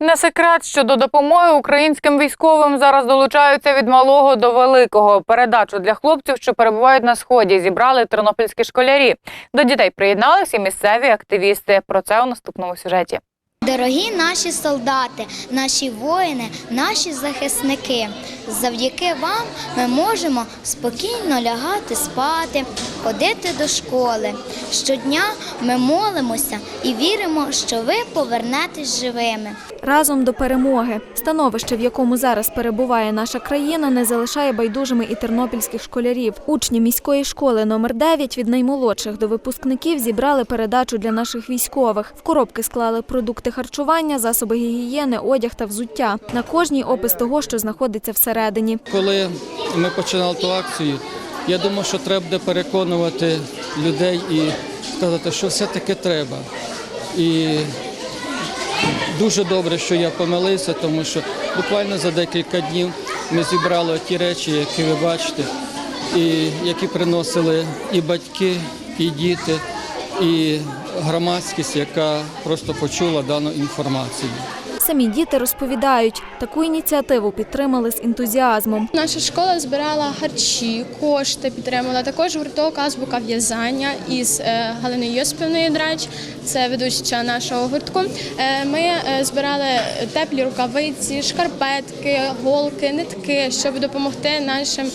Не секрет, що до допомоги українським військовим зараз долучаються від малого до великого. Передачу для хлопців, що перебувають на сході, зібрали тернопільські школярі. До дітей приєдналися місцеві активісти. Про це у наступному сюжеті. Дорогі наші солдати, наші воїни, наші захисники. Завдяки вам ми можемо спокійно лягати спати, ходити до школи. Щодня ми молимося і віримо, що ви повернетесь живими. Разом до перемоги. Становище, в якому зараз перебуває наша країна, не залишає байдужими і тернопільських школярів. Учні міської школи номер 9 від наймолодших до випускників зібрали передачу для наших військових. В коробки склали продукти харчування, засоби гігієни, одяг та взуття. На кожній опис того, що знаходиться всередині. Коли ми починали ту акцію, я думав, що треба буде переконувати людей і сказати, що все-таки треба. І дуже добре, що я помилився, тому що буквально за декілька днів ми зібрали ті речі, які ви бачите, і які приносили і батьки, і діти, і громадськість, яка просто почула дану інформацію. Самі діти розповідають, таку ініціативу підтримали з ентузіазмом. Наша школа збирала харчі, кошти підтримала. Також гурток азбука в'язання із е, Галиною Йосипівною Драч, це ведуча нашого гуртку. Е, Ми е, збирали теплі рукавиці, шкарпетки, голки, нитки, щоб допомогти нашим.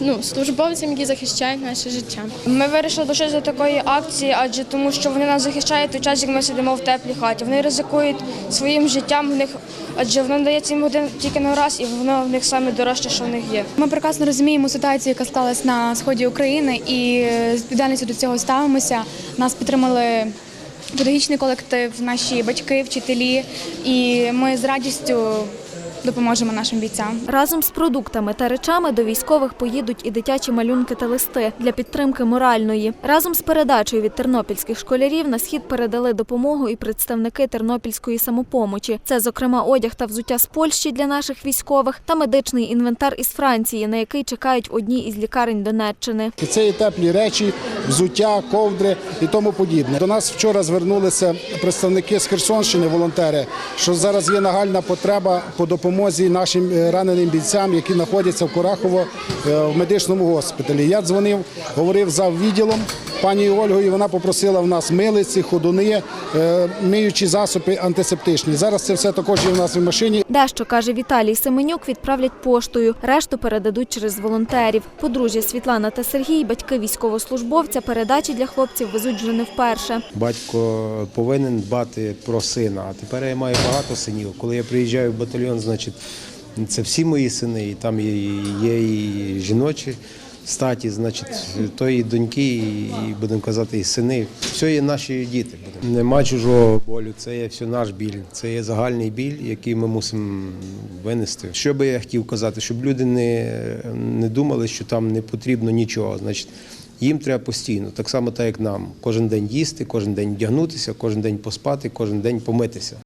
Ну, службовцям, які захищають наше життя. Ми вирішили долучитися до такої акції, адже тому, що вони нас захищають той час, як ми сидимо в теплій хаті. Вони ризикують своїм життям в них, адже воно дається їм один тільки на раз, і воно в них саме дорожче, що в них є. Ми прекрасно розуміємо ситуацію, яка склалась на сході України, і з відповідальністю до цього ставимося. Нас підтримали педагогічний колектив, наші батьки, вчителі, і ми з радістю допоможемо нашим бійцям. Разом з продуктами та речами до військових поїдуть і дитячі малюнки та листи для підтримки моральної. Разом з передачею від тернопільських школярів на схід передали допомогу і представники тернопільської самопомочі. Це, зокрема, одяг та взуття з Польщі для наших військових та медичний інвентар із Франції, на який чекають одні із лікарень Донеччини. Це і теплі речі, взуття, ковдри і тому подібне. До нас вчора звернулися представники з Херсонщини, волонтери, що зараз є нагальна потреба по допомозі нашим е, раненим бійцям, які знаходяться в Курахово е, в медичному госпіталі. Я дзвонив, говорив за відділом пані Ольгою. Вона попросила в нас милиці, ходуни, е, миючі засоби антисептичні. Зараз це все також є в нас в машині. Дещо, каже Віталій Семенюк, відправлять поштою, решту передадуть через волонтерів. Подружжя Світлана та Сергій, батьки військовослужбовця, передачі для хлопців везуть вже не вперше. Батько повинен дбати про сина. А тепер я маю багато синів. Коли я приїжджаю в батальйон, значить це всі мої сини, і там є і жіночі статі, значить, то і доньки, і будемо казати, і сини. Все є наші діти. Нема чужого болю, це є все наш біль, це є загальний біль, який ми мусимо винести. Що би я хотів казати, щоб люди не, не думали, що там не потрібно нічого. Значить, їм треба постійно, так само, так як нам. Кожен день їсти, кожен день вдягнутися, кожен день поспати, кожен день помитися.